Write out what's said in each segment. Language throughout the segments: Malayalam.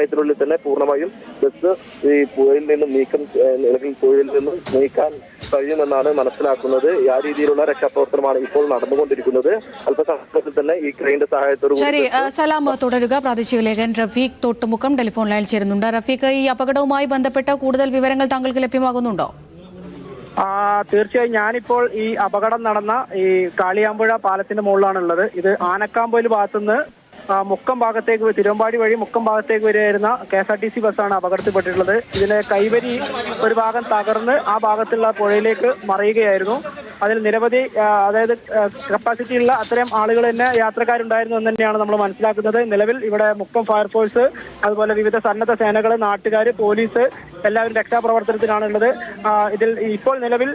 സമയത്തിനുള്ളിൽ തന്നെ പൂർണമായും ബസ് ഈ പുഴയിൽ നിന്നും നീക്കം അല്ലെങ്കിൽ പുഴയിൽ നിന്നും നീക്കാൻ കഴിയുമെന്നാണ് മനസ്സിലാക്കുന്നത്. ആ രീതിയിലുള്ള രക്ഷാപ്രവർത്തനമാണ് ഇപ്പോൾ നടന്നുകൊണ്ടിരിക്കുന്നത്. അല്പസമയത്തിൽ തന്നെ ഈ ക്രെയിന്റെ സഹായത്തോടുകൂടി ശരി സലാം തുടരുക. പ്രാദേശിക ലേഖൻ റഫീഖ് തൊട്ടുമുക്കം ടെലിഫോൺ ലൈനിൽ ചേരുന്നുണ്ട്. റഫീഖ് ഈ അപകടവുമായി ബന്ധപ്പെട്ട കൂടുതൽ വിവരങ്ങൾ താങ്കൾക്ക് ലഭ്യമാകുന്നുണ്ടോ? ആ തീർച്ചയായും ഞാനിപ്പോൾ ഈ അപകടം നടന്ന ഈ കാളിയാമ്പുഴ പാലത്തിന്റെ മുകളിലാണുള്ളത്. ഇത് ആനക്കാമ്പൊയിൽ ഭാഗത്തുനിന്ന് മുക്കം ഭാഗത്തേക്ക് തിരുവമ്പാടി വഴി മുക്കം ഭാഗത്തേക്ക് വരികയായിരുന്ന K S R T C ബസ്സാണ് അപകടത്തിൽപ്പെട്ടിട്ടുള്ളത് ഇതിലെ കൈവരി ഒരു ഭാഗം തകർന്ന് ആ ഭാഗത്തുള്ള പുഴയിലേക്ക് മറിയുകയായിരുന്നു. അതിൽ നിരവധി അതായത് കപ്പാസിറ്റി ഉള്ള അത്രയും ആളുകൾ തന്നെ യാത്രക്കാരുണ്ടായിരുന്നു എന്ന് തന്നെയാണ് നമ്മൾ മനസ്സിലാക്കുന്നത്. നിലവിൽ ഇവിടെ മുക്കം ഫയർഫോഴ്സ് അതുപോലെ വിവിധ സന്നദ്ധ സേനകൾ നാട്ടുകാർ പോലീസ് എല്ലാവരും രക്ഷാപ്രവർത്തനത്തിനാണുള്ളത്. ഇതിൽ ഇപ്പോൾ നിലവിൽ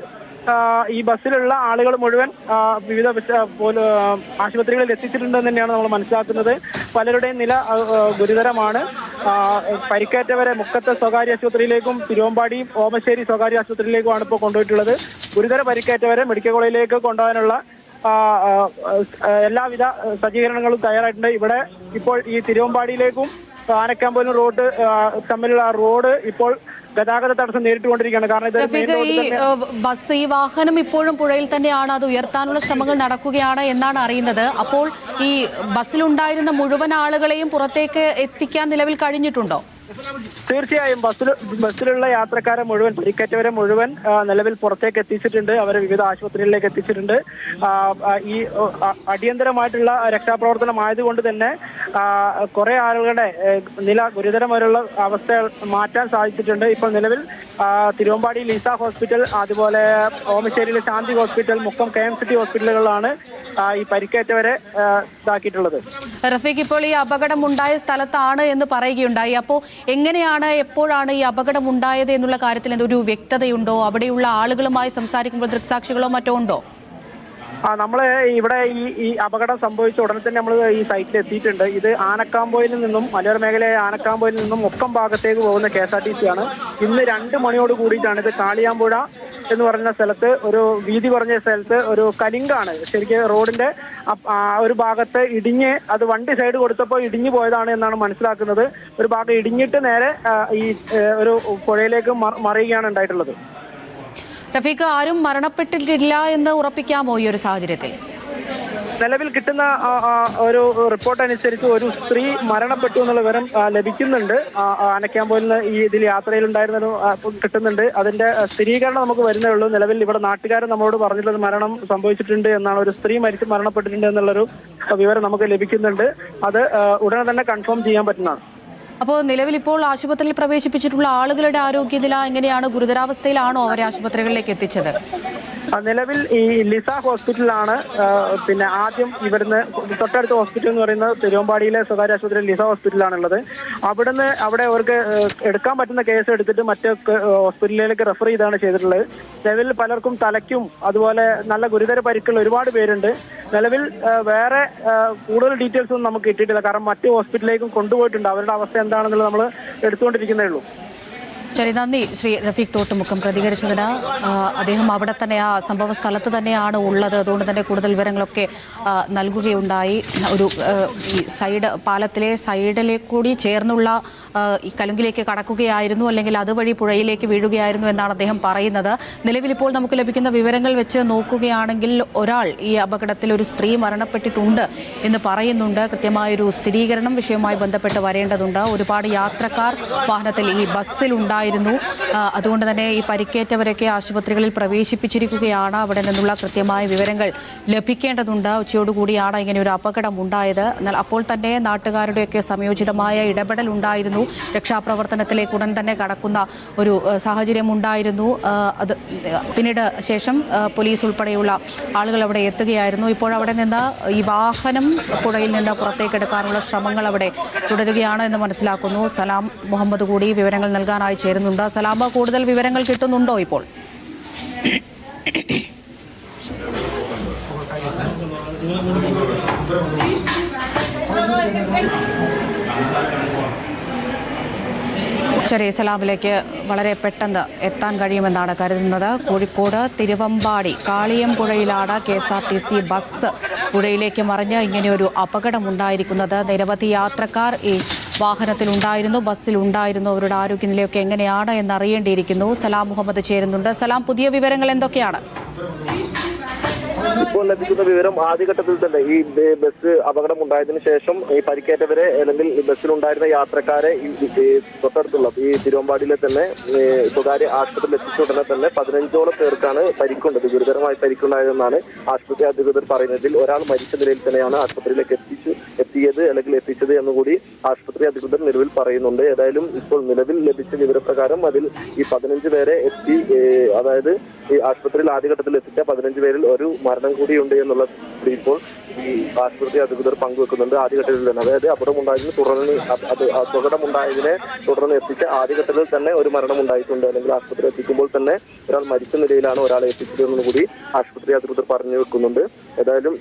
ഈ ബസ്സിലുള്ള ആളുകൾ മുഴുവൻ വിവിധ ആശുപത്രികളിൽ എത്തിച്ചിട്ടുണ്ടെന്ന് തന്നെയാണ് നമ്മൾ മനസ്സിലാക്കുന്നത്. പലരുടെയും നില ഗുരുതരമാണ്. പരിക്കേറ്റവരെ മുക്കത്തെ സ്വകാര്യ ആശുപത്രിയിലേക്കും തിരുവമ്പാടിയും ഓമശ്ശേരി സ്വകാര്യ ആശുപത്രിയിലേക്കുമാണ് ഇപ്പോൾ കൊണ്ടുപോയിട്ടുള്ളത്. ഗുരുതര പരിക്കേറ്റവരെ മെഡിക്കൽ കോളേജിലേക്ക് കൊണ്ടുപോകാനുള്ള എല്ലാവിധ സജ്ജീകരണങ്ങളും തയ്യാറായിട്ടുണ്ട്. ഇവിടെ ഇപ്പോൾ ഈ തിരുവമ്പാടിയിലേക്കും ആനക്കാമ്പലും റോഡ് തമ്മിലുള്ള റോഡ് ഇപ്പോൾ ഗതാഗത തടസ്സം നേരിട്ടുകൊണ്ടിരിക്കുകയാണ്. കാരണം ഇത് ഈ ബസ് ഈ വാഹനം ഇപ്പോഴും പുഴയിൽ തന്നെയാണ്. അത് ഉയർത്താനുള്ള ശ്രമങ്ങൾ നടക്കുകയാണ് എന്നാണ് അറിയുന്നത്. അപ്പോൾ ഈ ബസ്സിലുണ്ടായിരുന്ന മുഴുവൻ ആളുകളെയും പുറത്തേക്ക് എത്തിക്കാൻ നിലവിൽ കഴിഞ്ഞിട്ടുണ്ടോ? തീർച്ചയായും. ബസ്സിൽ ബസ്സിലുള്ള യാത്രക്കാരെ മുഴുവൻ പരിക്കേറ്റവരെ മുഴുവൻ നിലവിൽ പുറത്തേക്ക് എത്തിച്ചിട്ടുണ്ട്. അവരെ വിവിധ ആശുപത്രികളിലേക്ക് എത്തിച്ചിട്ടുണ്ട്. ഈ അടിയന്തരമായിട്ടുള്ള രക്ഷാപ്രവർത്തനം ആയതുകൊണ്ട് തന്നെ കുറെ ആളുകളുടെ നില നില ഗുരുതരമായുള്ള അവസ്ഥ മാറ്റാൻ സാധിച്ചിട്ടുണ്ട്. ഇപ്പോൾ നിലവിൽ തിരുവമ്പാടി ലിസ ഹോസ്പിറ്റൽ അതുപോലെ ഓമശ്ശേരിയിലെ Shanthi hospital Mukkam K M city ഹോസ്പിറ്റലുകളിലാണ് ഈ പരിക്കേറ്റവരെ ഇതാക്കിയിട്ടുള്ളത്. റഫീഖ് ഇപ്പോൾ ഈ അപകടം ഉണ്ടായ സ്ഥലത്താണ് എന്ന് പറയുകയുണ്ടായി. അപ്പോൾ എങ്ങനെയാണ് എപ്പോഴാണ് ഈ അപകടം ഉണ്ടായത് എന്നുള്ള കാര്യത്തിൽ എന്തൊരു വ്യക്തതയുണ്ടോ? അവിടെയുള്ള ആളുകളുമായി സംസാരിക്കുമ്പോൾ ദൃക്സാക്ഷികളോ മറ്റോ ഉണ്ടോ? ആ നമ്മൾ ഇവിടെ ഈ ഈ അപകടം സംഭവിച്ച ഉടനെ തന്നെ നമ്മൾ ഈ സൈറ്റിൽ എത്തിയിട്ടുണ്ട്. ഇത് ആനക്കാമ്പോയിൽ നിന്നും മലയോര മേഖലയായ ആനക്കാമ്പോയിൽ നിന്നും ഒപ്പം ഭാഗത്തേക്ക് പോകുന്ന K S R T C ആണ്. ഇന്ന് രണ്ട് മണിയോട് കൂടിയിട്ടാണ് ഇത് കാളിയാമ്പുഴ എന്ന് പറഞ്ഞ സ്ഥലത്ത് ഒരു വീതി കുറഞ്ഞ സ്ഥലത്ത് ഒരു കലിംഗാണ് ശരിക്കും റോഡിന്റെ ഒരു ഭാഗത്ത് ഇടിഞ്ഞ് അത് വണ്ടി സൈഡ് കൊടുത്തപ്പോൾ ഇടിഞ്ഞു പോയതാണ് എന്നാണ് മനസ്സിലാക്കുന്നത്. ഒരു ഭാഗം ഇടിഞ്ഞിട്ട് നേരെ ഈ ഒരു പുഴയിലേക്ക് മറിയുകയാണ് ഉണ്ടായിട്ടുള്ളത്. റഫീഖ് ആരും മരണപ്പെട്ടിട്ടില്ല എന്ന് ഉറപ്പിക്കാമോ ഈ ഒരു സാഹചര്യത്തിൽ? നിലവിൽ കിട്ടുന്ന ഒരു റിപ്പോർട്ട് അനുസരിച്ച് ഒരു സ്ത്രീ മരണപ്പെട്ടു എന്നുള്ള വിവരം ലഭിക്കുന്നുണ്ട്. ആനക്കാമ്പോയിൽ നിന്ന് ഈ ഇതിൽ യാത്രയിലുണ്ടായിരുന്ന ആ, കിട്ടുന്നുണ്ട്. അതിന്റെ സ്ഥിരീകരണം നമുക്ക് വരുന്നേ ഉള്ളൂ. നിലവിൽ ഇവിടെ നാട്ടുകാരൻ നമ്മളോട് പറഞ്ഞിട്ടുള്ളത് മരണം സംഭവിച്ചിട്ടുണ്ട് എന്നാണ്. ഒരു സ്ത്രീ മരിച്ച് മരണപ്പെട്ടിട്ടുണ്ട് എന്നുള്ളൊരു വിവരം നമുക്ക് ലഭിക്കുന്നുണ്ട്. അത് ഉടനെ തന്നെ കൺഫേം ചെയ്യാൻ പറ്റുന്നതാണ്. അപ്പോൾ നിലവിൽ ഇപ്പോൾ ആശുപത്രിയിൽ പ്രവേശിപ്പിച്ചിട്ടുള്ള ആളുകളുടെ ആരോഗ്യനില എങ്ങനെയാണ്? ഗുരുതരാവസ്ഥയിലാണോ അവരെ ആശുപത്രികളിലേക്ക് എത്തിച്ചത്? നിലവിൽ ഈ ലിസ ഹോസ്പിറ്റലിലാണ് ആ, പിന്നെ ആദ്യം ഇവിടുന്ന് തൊട്ടടുത്ത ഹോസ്പിറ്റൽ എന്ന് പറയുന്നത് തിരുവമ്പാടിയിലെ സ്വകാര്യ ആശുപത്രി ലിസ ഹോസ്പിറ്റലാണുള്ളത് അവിടുന്ന് അവിടെ അവർക്ക് എടുക്കാൻ പറ്റുന്ന കേസ് എടുത്തിട്ട് മറ്റ് ഹോസ്പിറ്റലിലേക്ക് റെഫർ ചെയ്താണ് ചെയ്തിട്ടുള്ളത്. നിലവിൽ പലർക്കും തലയ്ക്കും അതുപോലെ നല്ല ഗുരുതര പരിക്കുള്ള ഒരുപാട് പേരുണ്ട്. നിലവിൽ വേറെ കൂടുതൽ ഡീറ്റെയിൽസ് ഒന്നും നമുക്ക് കിട്ടിയിട്ടില്ല. കാരണം മറ്റ് ഹോസ്പിറ്റലിലേക്കും കൊണ്ടുപോയിട്ടുണ്ട്. അവരുടെ അവസ്ഥ എന്താണെന്നുള്ളത് നമ്മൾ എടുത്തുകൊണ്ടിരിക്കുന്നേ ഉള്ളൂ. ശരി നന്ദി. ശ്രീ റഫീഖ് തോട്ടുമുഖം പ്രതികരിച്ചതിന് അദ്ദേഹം അവിടെ തന്നെ ആ സംഭവ സ്ഥലത്ത് തന്നെയാണ് ഉള്ളത്. അതുകൊണ്ട് തന്നെ കൂടുതൽ വിവരങ്ങളൊക്കെ നൽകുകയുണ്ടായി. ഒരു ഈ സൈഡ് പാലത്തിലെ സൈഡിലെ കൂടി ചേർന്നുള്ള ഈ കലുങ്കിലേക്ക് കടക്കുകയായിരുന്നു അല്ലെങ്കിൽ അതുവഴി പുഴയിലേക്ക് വീഴുകയായിരുന്നു എന്നാണ് അദ്ദേഹം പറയുന്നത്. നിലവിൽ ഇപ്പോൾ നമുക്ക് ലഭിക്കുന്ന വിവരങ്ങൾ വെച്ച് നോക്കുകയാണെങ്കിൽ ഒരാൾ ഈ അപകടത്തിൽ ഒരു സ്ത്രീ മരണപ്പെട്ടിട്ടുണ്ട് എന്ന് പറയുന്നുണ്ട്. കൃത്യമായൊരു സ്ഥിരീകരണം വിഷയവുമായി ബന്ധപ്പെട്ട് വരേണ്ടതുണ്ട്. ഒരുപാട് യാത്രക്കാർ വാഹനത്തിൽ ഈ ബസ്സിലുണ്ടായിരുന്നു ഉണ്ടായിരുന്നു. അതുകൊണ്ട് തന്നെ ഈ പരിക്കേറ്റവരൊക്കെ ആശുപത്രികളിൽ പ്രവേശിപ്പിച്ചിരിക്കുകയാണ്. അവിടെ നിന്നുള്ള കൃത്യമായ വിവരങ്ങൾ ലഭിക്കേണ്ടതുണ്ട്. ഉച്ചയോടുകൂടിയാണ് ഇങ്ങനെ ഒരു അപകടം ഉണ്ടായത്. എന്നാൽ അപ്പോൾ തന്നെ നാട്ടുകാരുടെയൊക്കെ സംയോജിതമായ ഇടപെടൽ ഉണ്ടായിരുന്നു. രക്ഷാപ്രവർത്തനത്തിലേക്ക് ഉടൻ തന്നെ കടക്കുന്ന ഒരു സാഹചര്യം ഉണ്ടായിരുന്നു അത് പിന്നീട് ശേഷം പോലീസ് ഉൾപ്പെടെയുള്ള ആളുകൾ അവിടെ എത്തുകയായിരുന്നു ഇപ്പോൾ അവിടെ നിന്ന് ഈ വാഹനം പുഴയിൽ നിന്ന് പുറത്തേക്ക് എടുക്കാനുള്ള ശ്രമങ്ങൾ അവിടെ തുടരുകയാണ് എന്ന് മനസ്സിലാക്കുന്നു സലാം മുഹമ്മദ് കൂടി വിവരങ്ങൾ നൽകാനായി ചേരുന്നുണ്ട് സലാമ കൂടുതൽ വിവരങ്ങൾ കിട്ടുന്നുണ്ടോ ഇപ്പോൾ ശരി സലാമിലേക്ക് വളരെ പെട്ടെന്ന് എത്താൻ കഴിയുമെന്നാണ് കരുതുന്നത്. Kozhikode Thiruvambady കാളിയംപുഴയിലാണ് K S R T C bus പുഴയിലേക്ക് മറിഞ്ഞ് ഇങ്ങനെയൊരു അപകടമുണ്ടായിരിക്കുന്നത്. നിരവധി യാത്രക്കാർ ഈ വാഹനത്തിലുണ്ടായിരുന്നു ബസ്സിലുണ്ടായിരുന്നു. അവരുടെ ആരോഗ്യനിലയൊക്കെ എങ്ങനെയാണ് എന്നറിയേണ്ടിയിരിക്കുന്നു. സലാം മുഹമ്മദ് ചേരുന്നുണ്ട്. സലാം പുതിയ വിവരങ്ങൾ എന്തൊക്കെയാണ്? ഇപ്പോൾ ലഭിക്കുന്ന വിവരം ആദ്യഘട്ടത്തിൽ തന്നെ ഈ ബസ് അപകടം ഉണ്ടായതിനു ശേഷം ഈ പരിക്കേറ്റവരെ അല്ലെങ്കിൽ ബസ്സിലുണ്ടായിരുന്ന യാത്രക്കാരെ തൊട്ടടുത്തുള്ള ഈ തിരുവമ്പാടിയിലെ തന്നെ സ്വകാര്യ ആശുപത്രിയിൽ എത്തിച്ച ഉടനെ തന്നെ പതിനഞ്ചോളം പേർക്കാണ് പരിക്കുണ്ടത് ഗുരുതരമായി പരിക്കുണ്ടായതെന്നാണ് ആശുപത്രി അധികൃതർ പറയുന്നതിൽ ഒരാൾ മരിച്ച നിലയിൽ തന്നെയാണ് ആശുപത്രിയിലേക്ക് എത്തിച്ചു എത്തിയത് അല്ലെങ്കിൽ എത്തിച്ചത് എന്നുകൂടി ആശുപത്രി അധികൃതർ നിലവിൽ പറയുന്നുണ്ട്. ഏതായാലും ഇപ്പോൾ നിലവിൽ ലഭിച്ച വിവരപ്രകാരം അതിൽ ഈ പതിനഞ്ച് പേരെ എത്തി അതായത് ഈ ആശുപത്രിയിൽ ആദ്യഘട്ടത്തിൽ എത്തിച്ച പതിനഞ്ച് പേരിൽ ഒരു മരണം കൂടിയുണ്ട് എന്നുള്ള ഇപ്പോൾ ഈ ആശുപത്രി അധികൃതർ പങ്കുവെക്കുന്നുണ്ട് ആദ്യഘട്ടത്തിൽ തന്നെ. അതായത് അപകടം ഉണ്ടായതിന് തുടർന്ന് അത് അത് അപകടം ഉണ്ടായതിനെ തുടർന്ന് എത്തിച്ച ആദ്യഘട്ടത്തിൽ തന്നെ ഒരു മരണം ഉണ്ടായിട്ടുണ്ട് അല്ലെങ്കിൽ ആശുപത്രി എത്തിക്കുമ്പോൾ തന്നെ ഒരാൾ മരിച്ച നിലയിലാണ് ഒരാളെ എത്തിച്ചതെന്ന് കൂടി ആശുപത്രി അധികൃതർ പറഞ്ഞു വെക്കുന്നുണ്ട്. ഏതായാലും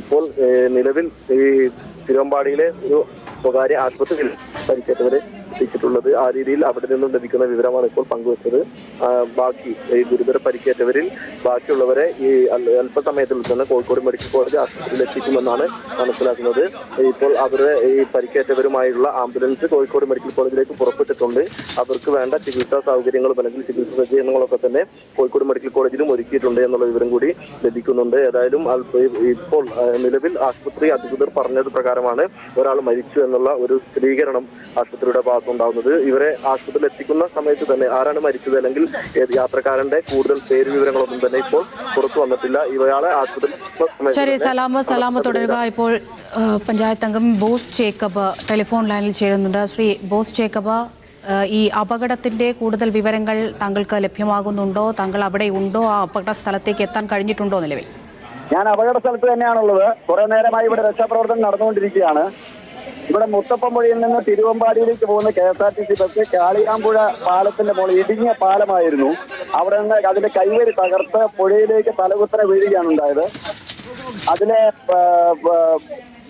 ഇപ്പോൾ നിലവിൽ ഈ തിരുവമ്പാടിയിലെ ഒരു സ്വകാര്യ ആശുപത്രിയിൽ പരിക്കേറ്റവരെ എത്തിച്ചിട്ടുള്ളത്. ആ രീതിയിൽ അവിടെ നിന്നും ലഭിക്കുന്ന വിവരമാണ് ഇപ്പോൾ പങ്കുവച്ചത്. ബാക്കി ഈ ഗുരുതര പരിക്കേറ്റവരിൽ ബാക്കിയുള്ളവരെ ഈ അല്പസമയത്തിൽ തന്നെ കോഴിക്കോട് മെഡിക്കൽ കോളേജ് ആശുപത്രിയിൽ എത്തിക്കുമെന്നാണ് മനസ്സിലാക്കുന്നത്. ഇപ്പോൾ അവരുടെ ഈ പരിക്കേറ്റവരുമായുള്ള ആംബുലൻസ് കോഴിക്കോട് മെഡിക്കൽ കോളേജിലേക്ക് പുറപ്പെട്ടിട്ടുണ്ട്. അവർക്ക് വേണ്ട ചികിത്സാ സൗകര്യങ്ങളും അല്ലെങ്കിൽ ചികിത്സാ സജ്ജീകരണങ്ങളൊക്കെ തന്നെ കോഴിക്കോട് മെഡിക്കൽ കോളേജിലും ഒരുക്കിയിട്ടുണ്ട് എന്നുള്ള വിവരം കൂടി ലഭിക്കുന്നുണ്ട്. ഏതായാലും ഇപ്പോൾ നിലവിൽ ആശുപത്രി അധികൃതർ പറഞ്ഞത് പ്രകാരമാണ് ഒരാൾ മരിച്ചു എന്നുള്ള ഒരു സ്ഥിരീകരണം ആശുപത്രിയുടെ ഭാഗത്തുണ്ടാവുന്നത്. ഇവരെ ആശുപത്രിയിൽ എത്തിക്കുന്ന സമയത്ത് തന്നെ ആരാണ് മരിച്ചത് അല്ലെങ്കിൽ ഏത് യാത്രക്കാരന്റെ കൂടുതൽ പേര് വിവരങ്ങളൊന്നും തന്നെ ഇപ്പോൾ പുറത്തു വന്നിട്ടില്ല. ഇവയാളെ ആശുപത്രി ശരി സലാമ സലാമ തുടരുക. ഇപ്പോൾ പഞ്ചായത്ത് അംഗം ബോസ് ജേക്കബ് ടെലിഫോൺ ലൈനിൽ ചേരുന്നുണ്ട്. ശ്രീ ബോസ് ജേക്കബ് ഈ അപകടത്തിന്റെ കൂടുതൽ വിവരങ്ങൾ താങ്കൾക്ക് ലഭ്യമാകുന്നുണ്ടോ? താങ്കൾ അവിടെ ഉണ്ടോ? ആ അപകട സ്ഥലത്തേക്ക് എത്താൻ കഴിഞ്ഞിട്ടുണ്ടോ നിലവിൽ? ഞാൻ അപകട സ്ഥലത്ത് തന്നെയാണുള്ളത്. കുറെ നേരമായി ഇവിടെ രക്ഷാപ്രവർത്തനം നടന്നുകൊണ്ടിരിക്കുകയാണ്. ഇവിടെ മുത്തപ്പമ്പുഴയിൽ നിന്ന് തിരുവമ്പാടിയിലേക്ക് പോകുന്ന K S R T C bus Kaliyampuzha പാലത്തിന്റെ മുകളിൽ ഇടിഞ്ഞ പാലമായിരുന്നു. അവിടെ നിന്ന് അതിന്റെ കൈവരി തകർത്ത് പുഴയിലേക്ക് തലകുത്തനെ വീഴുകയാണ് ഉണ്ടായത്. അതിലെ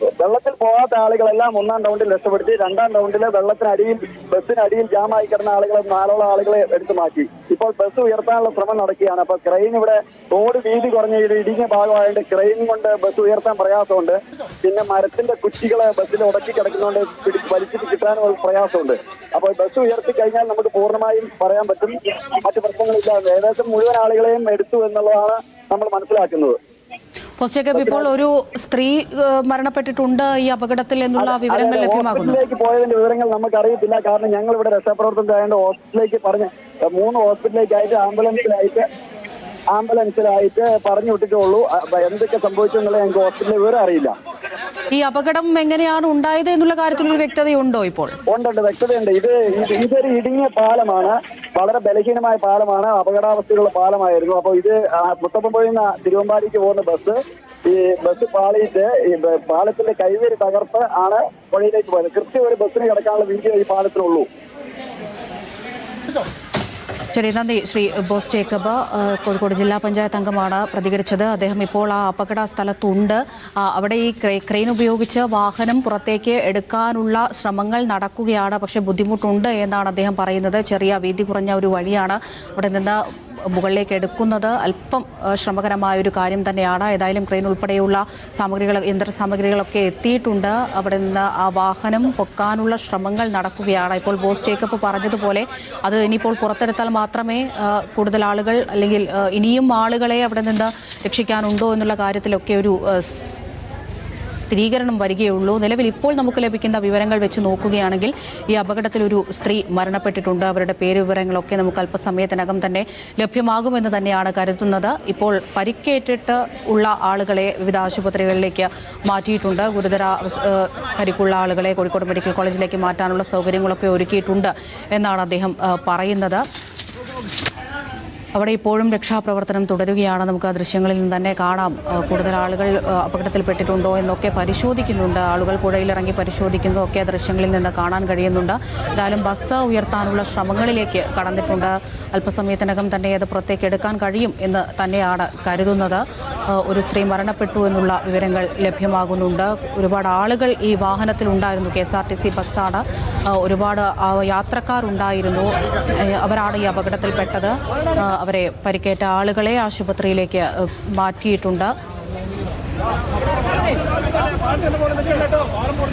വെള്ളത്തിൽ പോകാത്ത ആളുകളെല്ലാം ഒന്നാം റൗണ്ടിൽ രക്ഷപ്പെടുത്തി രണ്ടാം റൗണ്ടിൽ വെള്ളത്തിനടിയിൽ ബസ്സിനടിയിൽ ജാമായി കിടന്ന ആളുകളെ നാലോളം ആളുകളെ എടുത്തു മാറ്റി. ഇപ്പോൾ ബസ് ഉയർത്താനുള്ള ശ്രമം നടക്കുകയാണ്. അപ്പൊ ക്രെയിൻ ഇവിടെ റോഡ് വീതി കുറഞ്ഞ ഇടുങ്ങിയ ഭാഗമായതുകൊണ്ട് ക്രെയിൻ കൊണ്ട് ബസ് ഉയർത്താൻ പ്രയാസമുണ്ട്. പിന്നെ മരത്തിന്റെ കുറ്റികളെ ബസ്സിൽ ഉടക്കി കിടക്കുന്നതുകൊണ്ട് പിടി വലിച്ചിട്ട് കിട്ടാനുള്ള പ്രയാസമുണ്ട്. അപ്പോൾ ബസ് ഉയർത്തി കഴിഞ്ഞാൽ നമുക്ക് പൂർണമായും പറയാൻ പറ്റും. മറ്റു പ്രശ്നങ്ങളില്ല. ഏകദേശം മുഴുവൻ ആളുകളെയും എടുത്തു എന്നുള്ളതാണ് നമ്മൾ മനസ്സിലാക്കുന്നത്. ഇപ്പോൾ ഒരു സ്ത്രീ മരണപ്പെട്ടിട്ടുണ്ട് ഈ അപകടത്തിൽ എന്നുള്ള വിവരങ്ങൾ ലഭ്യമാകുന്നു. ഹോസ്പിറ്റലിലേക്ക് പോയതിന്റെ വിവരങ്ങൾ നമുക്ക് അറിയത്തില്ല കാരണം ഞങ്ങൾ ഇവിടെ രക്ഷാപ്രവർത്തനം ആയതുകൊണ്ട് ഹോസ്പിറ്റലിലേക്ക് പറഞ്ഞ് മൂന്ന് ഹോസ്പിറ്റലിലേക്കായിട്ട് ആംബുലൻസിലായിട്ട് ആംബുലൻസിലായിട്ട് പറഞ്ഞു വിട്ടിട്ടുള്ളൂ എന്തൊക്കെ സംഭവിച്ചു എന്നുള്ളത് ഞങ്ങൾക്ക് ഹോസ്പിറ്റലിൽ വിവരം അറിയില്ല. ഈ അപകടം എങ്ങനെയാണ് ഉണ്ടായത് എന്നുള്ള കാര്യത്തിൽ ഒരു വ്യക്തതയുണ്ടോ ഇപ്പോൾ? ഉണ്ടുണ്ട് വ്യക്തതയുണ്ട്. ഇത് ഇത് ഇതൊരു ഇടുങ്ങിയ പാലമാണ്. വളരെ ബലഹീനമായ പാലമാണ്. അപകടാവസ്ഥയിലുള്ള പാലമായിരുന്നു. അപ്പോൾ ഇത് മുത്തപ്പുഴയിൽ നിന്ന് തിരുവമ്പാടിക്ക് പോകുന്ന ബസ് ഈ ബസ് പാളിയിട്ട് ഈ പാലത്തിന്റെ കൈവേര് തകർത്ത് ആണ് പുഴയിലേക്ക് പോയത്. കൃത്യം ഒരു ബസ്സിന് കിടക്കാനുള്ള വീഡിയോ ഈ പാലത്തിനുള്ളൂ. ശരി നന്ദി ശ്രീ ബോസ് ജേക്കബ്. കോഴിക്കോട് ജില്ലാ പഞ്ചായത്ത് അംഗമാണ് പ്രതികരിച്ചത്. അദ്ദേഹം ഇപ്പോൾ ആ അപകട സ്ഥലത്തുണ്ട്. അവിടെ ഈ ക്രെ- ക്രെയിൻ ഉപയോഗിച്ച് വാഹനം പുറത്തേക്ക് എടുക്കാനുള്ള ശ്രമങ്ങൾ നടക്കുകയാണ്. പക്ഷേ ബുദ്ധിമുട്ടുണ്ട് എന്നാണ് അദ്ദേഹം പറയുന്നത്. ചെറിയ വീതി കുറഞ്ഞ ഒരു വഴിയാണ് അവിടെ നിന്ന് മുകളിലേക്ക് എടുക്കുന്നത് അല്പം ശ്രമകരമായ ഒരു കാര്യം തന്നെയാണ്. ഏതായാലും ക്രെയിൻ ഉൾപ്പെടെയുള്ള സാമഗ്രികൾ യന്ത്ര സാമഗ്രികളൊക്കെ എത്തിയിട്ടുണ്ട്. അവിടെ നിന്ന് ആ വാഹനം പൊക്കാനുള്ള ശ്രമങ്ങൾ നടക്കുകയാണ്. ഇപ്പോൾ ബോസ് ജേക്കബ് പറഞ്ഞതുപോലെ അത് ഇനിയിപ്പോൾ പുറത്തെടുത്താൽ മാത്രമേ കൂടുതൽ ആളുകൾ അല്ലെങ്കിൽ ഇനിയും ആളുകളെ അവിടെ നിന്ന് രക്ഷിക്കാനുണ്ടോ എന്നുള്ള കാര്യത്തിലൊക്കെ ഒരു സ്ഥിരീകരണം വരികയുള്ളൂ. നിലവിൽ ഇപ്പോൾ നമുക്ക് ലഭിക്കുന്ന വിവരങ്ങൾ വെച്ച് നോക്കുകയാണെങ്കിൽ ഈ അപകടത്തിൽ ഒരു സ്ത്രീ മരണപ്പെട്ടിട്ടുണ്ട്. അവരുടെ പേര് വിവരങ്ങളൊക്കെ നമുക്ക് അല്പസമയത്തിനകം തന്നെ ലഭ്യമാകുമെന്ന് തന്നെയാണ് കരുതുന്നത്. ഇപ്പോൾ പരിക്കേറ്റിട്ട് ഉള്ള ആളുകളെ വിവിധ ആശുപത്രികളിലേക്ക് മാറ്റിയിട്ടുണ്ട്. ഗുരുതര പരിക്കുള്ള ആളുകളെ കോഴിക്കോട് മെഡിക്കൽ കോളേജിലേക്ക് മാറ്റാനുള്ള സൗകര്യങ്ങളൊക്കെ ഒരുക്കിയിട്ടുണ്ട് എന്നാണ് അദ്ദേഹം പറയുന്നത്. അവിടെ ഇപ്പോഴും രക്ഷാപ്രവർത്തനം തുടരുകയാണ്. നമുക്ക് ആ ദൃശ്യങ്ങളിൽ നിന്ന് തന്നെ കാണാം. കൂടുതൽ ആളുകൾ അപകടത്തിൽപ്പെട്ടിട്ടുണ്ടോ എന്നൊക്കെ പരിശോധിക്കുന്നുണ്ട്. ആളുകൾ പുഴയിലിറങ്ങി പരിശോധിക്കുന്നു ഒക്കെ ദൃശ്യങ്ങളിൽ നിന്ന് കാണാൻ കഴിയുന്നുണ്ട്. എന്തായാലും ബസ് ഉയർത്താനുള്ള ശ്രമങ്ങളിലേക്ക് കടന്നിട്ടുണ്ട്. അല്പസമയത്തിനകം തന്നെ അത് പുറത്തേക്ക് എടുക്കാൻ കഴിയും എന്ന് തന്നെയാണ് കരുതുന്നത്. ഒരു സ്ത്രീ മരണപ്പെട്ടു എന്നുള്ള വിവരങ്ങൾ ലഭ്യമാകുന്നുണ്ട്. ഒരുപാട് ആളുകൾ ഈ വാഹനത്തിലുണ്ടായിരുന്നു. K S R T C ബസ്സാണ്. ഒരുപാട് യാത്രക്കാരുണ്ടായിരുന്നു. അവരാണ് ഈ അപകടത്തിൽപ്പെട്ടത്. അവരെ പരിക്കേറ്റ ആളുകളെ ആശുപത്രിയിലേക്ക് മാറ്റിയിട്ടുണ്ട്. ഓർമ്മ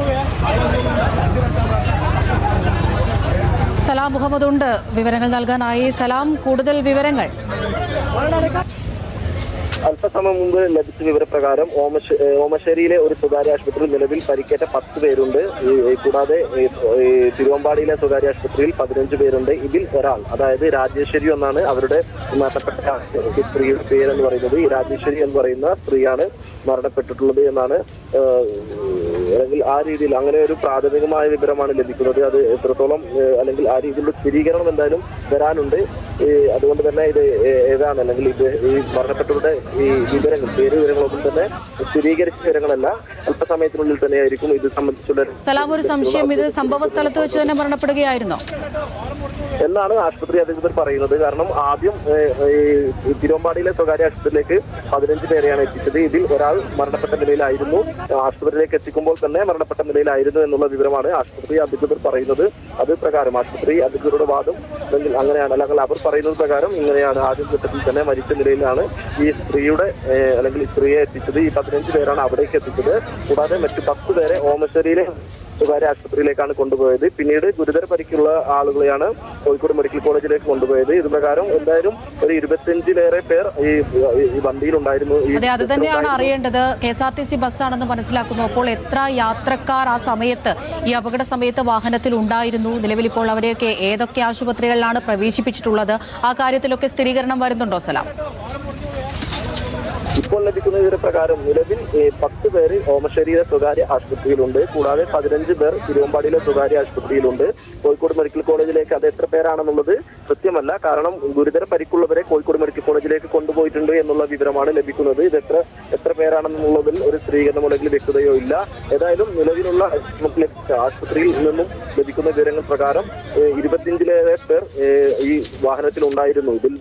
പോയാ സലാം മുഹമ്മദ് ഉണ്ട് വിവരങ്ങൾ നൽകാനായി സലാം. കൂടുതൽ വിവരങ്ങൾ. അല്പസമയം മുമ്പ് ലഭിച്ച വിവരപ്രകാരം ഓമശ- ഓമശ്ശേരിയിലെ ഒരു സ്വകാര്യ ആശുപത്രിയിൽ നിലവിൽ പരിക്കേറ്റ പത്ത് പേരുണ്ട്. കൂടാതെ തിരുവമ്പാടിയിലെ സ്വകാര്യ ആശുപത്രിയിൽ പതിനഞ്ച് പേരുണ്ട്. ഇതിൽ ഒരാൾ അതായത് രാജേശ്വരി എന്നാണ് അവരുടെ മരണപ്പെട്ട സ്ത്രീയുടെ പേരെന്ന് പറയുന്നത്. ഈ രാജേശ്വരി എന്ന് പറയുന്ന സ്ത്രീയാണ് മരണപ്പെട്ടിട്ടുള്ളത് എന്നാണ് അല്ലെങ്കിൽ ആ രീതിയിൽ അങ്ങനെ ഒരു പ്രാഥമികമായ വിവരമാണ് ലഭിക്കുന്നത്. അത് എത്രത്തോളം അല്ലെങ്കിൽ ആ രീതിയിലുള്ള സ്ഥിരീകരണം എന്തായാലും വരാനുണ്ട്. അതുകൊണ്ട് തന്നെ ഇത് ഏതാണ് അല്ലെങ്കിൽ ഇത് ഈ മരണപ്പെട്ടവരുടെ ഈ വിവരങ്ങൾ പേര് വിവരങ്ങളൊന്നും തന്നെ സ്ഥിരീകരിച്ച വിവരങ്ങളല്ല. അല്പസമയത്തിനുള്ളിൽ തന്നെയായിരിക്കും ഇത് സംബന്ധിച്ചുള്ള സലാം ഒരു സംശയം. ഇത് സംഭവ സ്ഥലത്ത് വെച്ച് തന്നെ മരണപ്പെടുകയായിരുന്നോ? എന്നാണ് ആശുപത്രി അധികൃതർ പറയുന്നത്. കാരണം ആദ്യം ഈ തിരുവമ്പാടിയിലെ സ്വകാര്യ ആശുപത്രിയിലേക്ക് പതിനഞ്ച് പേരെയാണ് എത്തിച്ചത്. ഇതിൽ ഒരാൾ മരണപ്പെട്ട നിലയിലായിരുന്നു. ആശുപത്രിയിലേക്ക് എത്തിക്കുമ്പോൾ തന്നെ മരണപ്പെട്ട നിലയിലായിരുന്നു എന്നുള്ള വിവരമാണ് ആശുപത്രി അധികൃതർ പറയുന്നത്. അത് പ്രകാരം ആശുപത്രി അധികൃതരുടെ വാദം അല്ലെങ്കിൽ അങ്ങനെയാണ്. അല്ലെങ്കിൽ അവർ പറയുന്നത് പ്രകാരം ഇങ്ങനെയാണ്. ആദ്യം ഘട്ടത്തിൽ തന്നെ മരിച്ച നിലയിലാണ് ഈ സ്ത്രീയുടെ അല്ലെങ്കിൽ സ്ത്രീയെ എത്തിച്ചത്. ഈ പതിനഞ്ച് പേരാണ് അവിടേക്ക് എത്തിച്ചത്. കൂടാതെ മറ്റു പത്ത് പേരെ ഓമശ്ശേരിയിലെ സ്വകാര്യ ആശുപത്രിയിലേക്കാണ് കൊണ്ടുപോയത്. പിന്നീട് ഗുരുതര പരിക്കുള്ള ആളുകളെയാണ് കോഴിക്കോട് മെഡിക്കൽ കോളേജിലേക്ക് കൊണ്ടുപോയത്. ഇത് പ്രകാരം എന്തായാലും ഒരു ഇരുപത്തിയഞ്ചിലേറെ പേർ ഈ വണ്ടിയിലുണ്ടായിരുന്നു. അതെ അത് തന്നെയാണ് അറിയേണ്ടത്. K S R T C ബസ്സാണെന്ന് മനസ്സിലാക്കുന്നു. അപ്പോൾ എത്ര യാത്രക്കാർ ആ സമയത്ത് ഈ അപകട സമയത്ത് വാഹനത്തിൽ ഉണ്ടായിരുന്നു? നിലവിൽ ഇപ്പോൾ അവരെയൊക്കെ ഏതൊക്കെ ആശുപത്രികളിലാണ് പ്രവേശിപ്പിച്ചിട്ടുള്ളത്? ആ കാര്യത്തിലൊക്കെ സ്ഥിരീകരണം വരുന്നുണ്ടോ സലാം? ഇപ്പോൾ ലഭിക്കുന്ന വിവരപ്രകാരം നിലവിൽ പത്ത് പേര് ഓമശ്ശേരിയിലെ സ്വകാര്യ ആശുപത്രിയിലുണ്ട്. കൂടാതെ പതിനഞ്ച് പേർ തിരുവമ്പാടിയിലെ സ്വകാര്യ ആശുപത്രിയിലുണ്ട്. കോഴിക്കോട് മെഡിക്കൽ കോളേജിലേക്ക് അത് എത്ര പേരാണെന്നുള്ളത് കൃത്യമല്ല. കാരണം ഗുരുതര പരിക്കുള്ളവരെ കോഴിക്കോട് മെഡിക്കൽ കോളേജിലേക്ക് കൊണ്ടുപോയിട്ടുണ്ട് എന്നുള്ള വിവരമാണ് ലഭിക്കുന്നത്. ഇത് എത്ര എത്ര പേരാണെന്നുള്ളതിൽ ഒരു സ്ഥിരീകരണം അല്ലെങ്കിൽ വ്യക്തതയോ ഇല്ല. ഏതായാലും നിലവിലുള്ള ആശുപത്രിയിൽ നിന്നും ലഭിക്കുന്ന വിവരങ്ങൾ പ്രകാരം ഇരുപത്തിയഞ്ചിലേറെ പേർ ഈ വാഹനത്തിൽ ഉണ്ടായിരുന്നു ഇതിൽ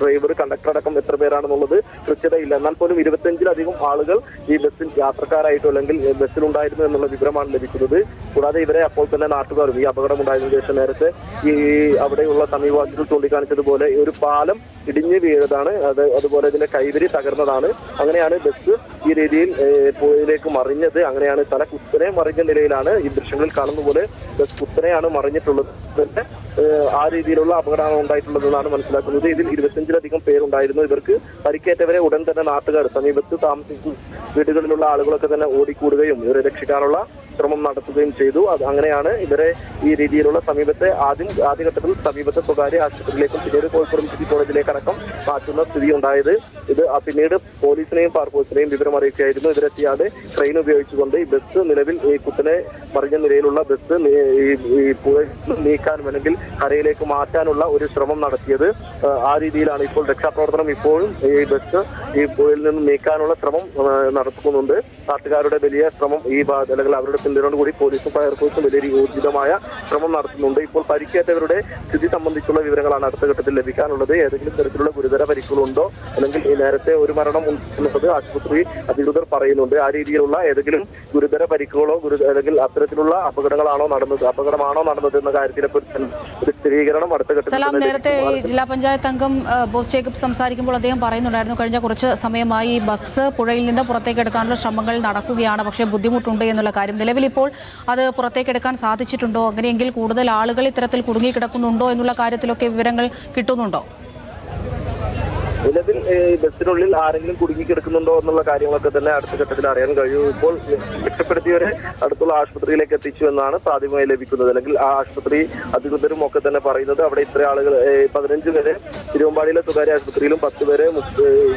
ഡ്രൈവർ കണ്ടക്ടർ അടക്കം എത്ര പേരാണെന്നുള്ളത് കൃത്യതയില്ല. എന്നാൽ പോലും ഇരുപത്തിയഞ്ചിലധികം ആളുകൾ ഈ ബസ്സിൽ യാത്രക്കാരായിട്ടോ അല്ലെങ്കിൽ ബസ്സിലുണ്ടായിരുന്നു എന്നുള്ള വിവരമാണ് ലഭിക്കുന്നത്. കൂടാതെ ഇവരെ അപ്പോൾ തന്നെ നാട്ടുകാരും ഈ അപകടം ഉണ്ടായതിനു ശേഷം നേരത്തെ ഈ അവിടെയുള്ള സമീപവാസികൾ ചൂണ്ടിക്കാണിച്ചതുപോലെ ഒരു പാലം ഇടിഞ്ഞു വീഴതാണ്. അത് അതുപോലെ ഇതിന്റെ കൈവരി തകർന്നതാണ്. അങ്ങനെയാണ് ബസ് ഈ രീതിയിൽ പുഴയിലേക്ക് മറിഞ്ഞത്. അങ്ങനെയാണ് തല കുത്തനെ മറിഞ്ഞ നിലയിലാണ് ഈ ദൃശ്യങ്ങളിൽ കാണുന്ന പോലെ ബസ് കുത്തനെയാണ് മറിഞ്ഞിട്ടുള്ളത്. ആ രീതിയിലുള്ള അപകടമാണ് ഉണ്ടായിട്ടുള്ളതെന്നാണ് മനസ്സിലാക്കുന്നത്. ഇതിൽ ഇരുപത്തിയഞ്ചിലധികം പേരുണ്ടായിരുന്നു. ഇവർക്ക് പരിക്കേറ്റവരെ ഉടൻ തന്നെ നാട്ടുകാർ സമീപത്ത് താമസിക്കുന്ന വീടുകളിലുള്ള ആളുകളൊക്കെ തന്നെ ഓടിക്കൂടുകയും ഇവരെ രക്ഷിക്കാനുള്ള ശ്രമം നടത്തുകയും ചെയ്തു. അത് അങ്ങനെയാണ് ഇവരെ ഈ രീതിയിലുള്ള സമീപത്തെ ആദ്യം ആദ്യഘട്ടത്തിൽ സമീപത്തെ സ്വകാര്യ ആശുപത്രിയിലേക്കും പിന്നീട് കോഴിക്കോട് മെഡിക്കൽ കോളേജിലേക്കടക്കം മാറ്റുന്ന സ്ഥിതി ഉണ്ടായത്. ഇത് പിന്നീട് പോലീസിനെയും ഫയർഫോഴ്സിനെയും വിവരം അറിയിക്കുകയായിരുന്നു. ഇവരെത്തിയാതെ ട്രെയിൻ ഉപയോഗിച്ചുകൊണ്ട് ഈ ബസ് നിലവിൽ ഈ കുത്തനെ മറിഞ്ഞ നിലയിലുള്ള ബസ് ഈ- പുഴ നീക്കാൻ അല്ലെങ്കിൽ കരയിലേക്ക് മാറ്റാനുള്ള ഒരു ശ്രമം നടത്തിയത്. ആ രീതിയിലാണ് ഇപ്പോൾ രക്ഷാപ്രവർത്തനം ഇപ്പോഴും ഈ ബസ് ഈ പുഴയിൽ നിന്ന് നീക്കാനുള്ള ശ്രമം നടത്തുന്നുണ്ട്. നാട്ടുകാരുടെ വലിയ ശ്രമം ഈ അല്ലെങ്കിൽ അവരുടെ പിന്തുണയോട് കൂടി പോലീസും ഫയർഫോഴ്സും വലിയ ഊർജിതമായ ശ്രമം നടത്തുന്നുണ്ട്. ഇപ്പോൾ പരിക്കേറ്റവരുടെ സ്ഥിതി സംബന്ധിച്ചുള്ള വിവരങ്ങളാണ് അടുത്ത ഘട്ടത്തിൽ ലഭിക്കാനുള്ളത്. ഏതെങ്കിലും തരത്തിലുള്ള ഗുരുതര പരിക്കുകളുണ്ടോ? അല്ലെങ്കിൽ നേരത്തെ ഒരു മരണം ഉണ്ടെന്നുള്ളത് ആശുപത്രി അധികൃതർ പറയുന്നുണ്ട്. ആ രീതിയിലുള്ള ഏതെങ്കിലും ഗുരുതര പരിക്കുകളോ ഗുരു അല്ലെങ്കിൽ അത്തരത്തിലുള്ള അപകടങ്ങളാണോ നടന്നത് അപകടമാണോ നടന്നത് എന്ന കാര്യത്തിനെ കുറിച്ച് സ്ഥിരീകരണം അടുത്ത ഘട്ടത്തിൽ നേരത്തെ ഈ ജില്ലാ പഞ്ചായത്ത് അംഗം ബോസ് ജേക്കബ് സംസാരിക്കുമ്പോൾ അദ്ദേഹം പറയുന്നുണ്ടായിരുന്നു കഴിഞ്ഞ കുറച്ച് സമയമായി ബസ് പുഴയിൽ നിന്ന് പുറത്തേക്ക് എടുക്കാനുള്ള ശ്രമങ്ങൾ നടക്കുകയാണ് പക്ഷേ ബുദ്ധിമുട്ടുണ്ട് എന്നുള്ള കാര്യം. നിലവിൽ ഇപ്പോൾ അത് പുറത്തേക്ക് എടുക്കാൻ സാധിച്ചിട്ടുണ്ടോ? അങ്ങനെയെങ്കിൽ കൂടുതൽ ആളുകൾ ഇത്തരത്തിൽ കുടുങ്ങിക്കിടക്കുന്നുണ്ടോ? എന്നുള്ള കാര്യത്തിലൊക്കെ വിവരങ്ങൾ കിട്ടുന്നുണ്ടോ? നിലവിൽ ബസ്സിനുള്ളിൽ ആരെങ്കിലും കുടുങ്ങി കുടുങ്ങിക്കിടക്കുന്നുണ്ടോ എന്നുള്ള കാര്യങ്ങളൊക്കെ തന്നെ അടുത്ത ഘട്ടത്തിൽ അറിയാൻ കഴിയും. ഇപ്പോൾ രക്ഷപ്പെടുത്തിയവരെ അടുത്തുള്ള ആശുപത്രിയിലേക്ക് എത്തിച്ചു എന്നാണ് പ്രാഥമികമായി ലഭിക്കുന്നത്. അല്ലെങ്കിൽ ആ ആശുപത്രി അധികൃതരും ഒക്കെ തന്നെ പറയുന്നത് അവിടെ ഇത്ര ആളുകൾ പതിനഞ്ച് പേരെ തിരുവമ്പാടിയിലെ സ്വകാര്യ ആശുപത്രിയിലും പത്ത് പേരെ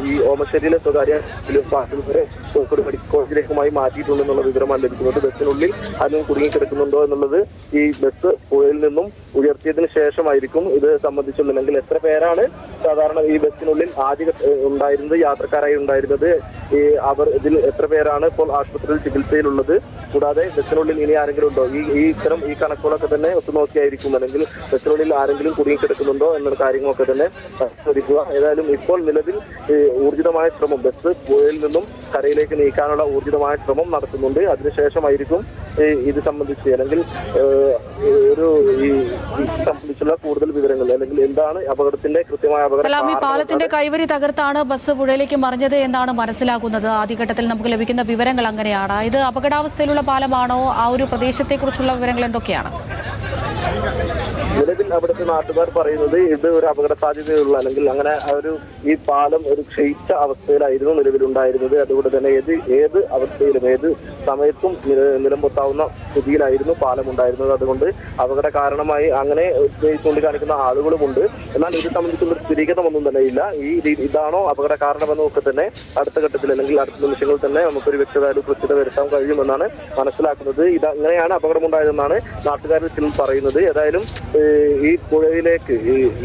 ഈ ഓമശ്ശേരിയിലെ സ്വകാര്യ ആശുപത്രിയിലും പേരെ കോഴിക്കോട് മെഡിക്കൽ കോളേജിലേക്കുമായി മാറ്റിയിട്ടുണ്ടെന്നുള്ള വിവരമാണ് ലഭിക്കുന്നത്. ബസ്സിനുള്ളിൽ ആരും കുടുങ്ങിക്കിടക്കുന്നുണ്ടോ എന്നുള്ളത് ഈ ബസ് പുഴയിൽ നിന്നും ഉയർത്തിയതിനു ശേഷമായിരിക്കും ഇത് സംബന്ധിച്ചുള്ള അല്ലെങ്കിൽ എത്ര പേരാണ് സാധാരണ ഈ ബസ്സിനുള്ളിൽ ആദ്യ ഉണ്ടായിരുന്നത് യാത്രക്കാരായി ഉണ്ടായിരുന്നത് ഈ അവർ ഇതിൽ എത്ര പേരാണ് ഇപ്പോൾ ആശുപത്രിയിൽ ചികിത്സയിലുള്ളത്. കൂടാതെ ബസ്സിനുള്ളിൽ ഇനി ആരെങ്കിലും ഉണ്ടോ? ഈ ഈ ഇത്തരം ഈ കണക്കുകളൊക്കെ തന്നെ ഒത്തുനോക്കിയായിരിക്കും അല്ലെങ്കിൽ ബസ്സിനുള്ളിൽ ആരെങ്കിലും കുടുങ്ങിക്കിടക്കുന്നുണ്ടോ എന്ന കാര്യങ്ങളൊക്കെ തന്നെ പരിശോധിക്കുക. ഏതായാലും ഇപ്പോൾ നിലവിൽ ഊർജിതമായ ശ്രമം ബസ് പുഴയിൽ നിന്നും കരയിലേക്ക് നീക്കാനുള്ള ഊർജിതമായ ശ്രമം നടത്തുന്നുണ്ട്. അതിനുശേഷമായിരിക്കും ഇത് സംബന്ധിച്ച് അല്ലെങ്കിൽ ഒരു ഈ സംബന്ധിച്ചുള്ള കൂടുതൽ വിവരങ്ങൾ അല്ലെങ്കിൽ എന്താണ് അപകടത്തിന്റെ കൃത്യമായ അപകടം ഈ പാലത്തിന്റെ കൈവരി തകർത്താണ് ബസ് പുഴയിലേക്ക് മറിഞ്ഞത് എന്നാണ് മനസ്സിലാക്കുന്നത് ആദ്യഘട്ടത്തിൽ നമുക്ക് ലഭിക്കുന്ന വിവരങ്ങൾ അങ്ങനെയാണ്. ഇത് അപകടാവസ്ഥയിലുള്ള പാലമാണോ? ആ ഒരു പ്രദേശത്തെക്കുറിച്ചുള്ള വിവരങ്ങൾ എന്തൊക്കെയാണ്? നിലവിൽ അവിടുത്തെ നാട്ടുകാർ പറയുന്നത് ഇത് ഒരു അപകട സാധ്യതയുള്ള അല്ലെങ്കിൽ അങ്ങനെ ഒരു ഈ പാലം ഒരു ക്ഷയിച്ച അവസ്ഥയിലായിരുന്നു നിലവിലുണ്ടായിരുന്നത്. അതുകൊണ്ട് തന്നെ ഏത് ഏത് അവസ്ഥയിലും ഏത് സമയത്തും നില- നിലംപൊത്താവുന്ന സ്ഥിതിയിലായിരുന്നു പാലം ഉണ്ടായിരുന്നത് അതുകൊണ്ട് അപകട കാരണമായി അങ്ങനെ ചൂണ്ടിക്കാണിക്കുന്ന ആളുകളുമുണ്ട്. എന്നാൽ ഇത് സംബന്ധിച്ചുള്ള ഒരു സ്ഥിരീകരണമൊന്നും തന്നെ ഇല്ല. ഈ ഇതാണോ അപകട കാരണമെന്നൊക്കെ തന്നെ അടുത്ത ഘട്ടത്തിൽ അല്ലെങ്കിൽ അടുത്ത നിമിഷങ്ങളിൽ തന്നെ നമുക്കൊരു വ്യക്തത ഒരു കൃത്യത വരുത്താൻ കഴിയുമെന്നാണ് മനസ്സിലാക്കുന്നത്. ഇത് അങ്ങനെയാണ് അപകടമുണ്ടായതെന്നാണ് നാട്ടുകാരിൽ പറയുന്നത്. ഏതായാലും ഈ പുഴയിലേക്ക്